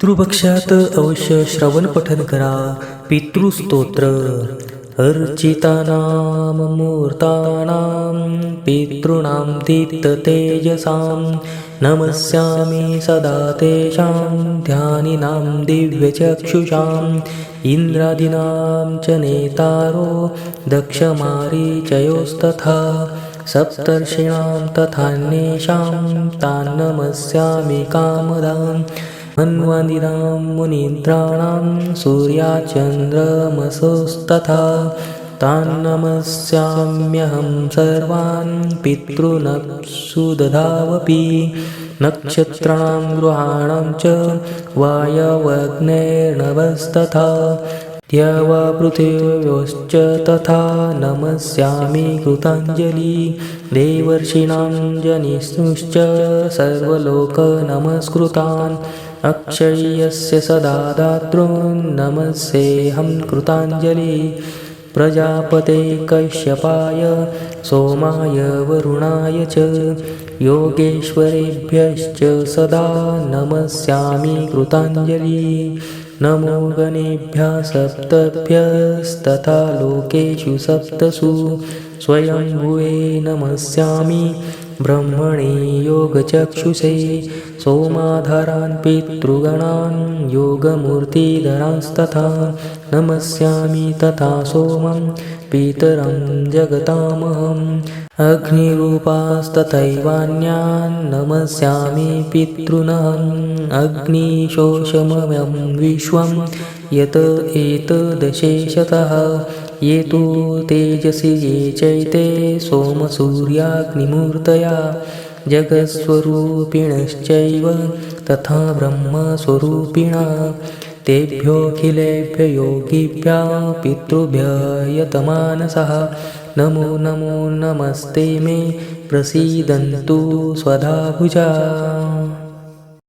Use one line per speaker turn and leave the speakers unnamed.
पितृपक्षात अवश्य श्रवण पठन करा. पितृस्तोत्र अर्चितानां मूर्तानां पितॄणां तीर्थतेजसां नमस्यामि सदा तेषां ध्यानिनां दिव्यचक्षुषां इन्द्रादीनां च नेतारो दक्षमारीचयोस्तथा सप्तर्षिणां तथान्येषां तान् नमस्यामि कामदाम् मन्वनिरां मुनीन्द्राणां सूर्याचन्द्रमसोस्तथा तान् नमस्याम्यहं सर्वान् पितॄनप्सु दधावपि नक्षत्राणां गृहाणां च वायवग्नेर्नवस्तथा द्यवपृथिव्योश्च तथा नमस्यामि कृताञ्जलि देवर्षीणां जनिष्णुश्च सर्वलोकनमस्कृतान् अक्षय्यस्य सदा दातॄन्नमस्येऽहं कृताञ्जलि। प्रजापते कैश्यपाय सोमाय वरुणाय च। योगेश्वरेभ्यश्च सदा नमस्यामि कृताञ्जलि। नमो गणेभ्यः सप्तभ्यस्तथा लोकेषु सप्तसु। स्वयंभुवे नमस्यामि ब्रह्मणे योगचक्षुषे सोमाधारान् पितृगणान् योगमूर्तिधरांस्तथा नमस्यामि तथा सोमं पितरं जगतामहम् अग्निरूपास्तथैवान्यान् नमस्यामि पितॄनहम् अग्निशोषमयं विश्वं यत एतदशेषतः ये तु तेजसि ये चैते सोमसूर्याग्निमूर्तया जगत्स्वरूपिणश्चैव तथा ब्रह्मस्वरूपिणा। तेभ्योऽखिलेभ्य योगिभ्यः पितृभ्य यतमानसः नमो नमो नमस्ते मे प्रसीदन्तु स्वधा भुजा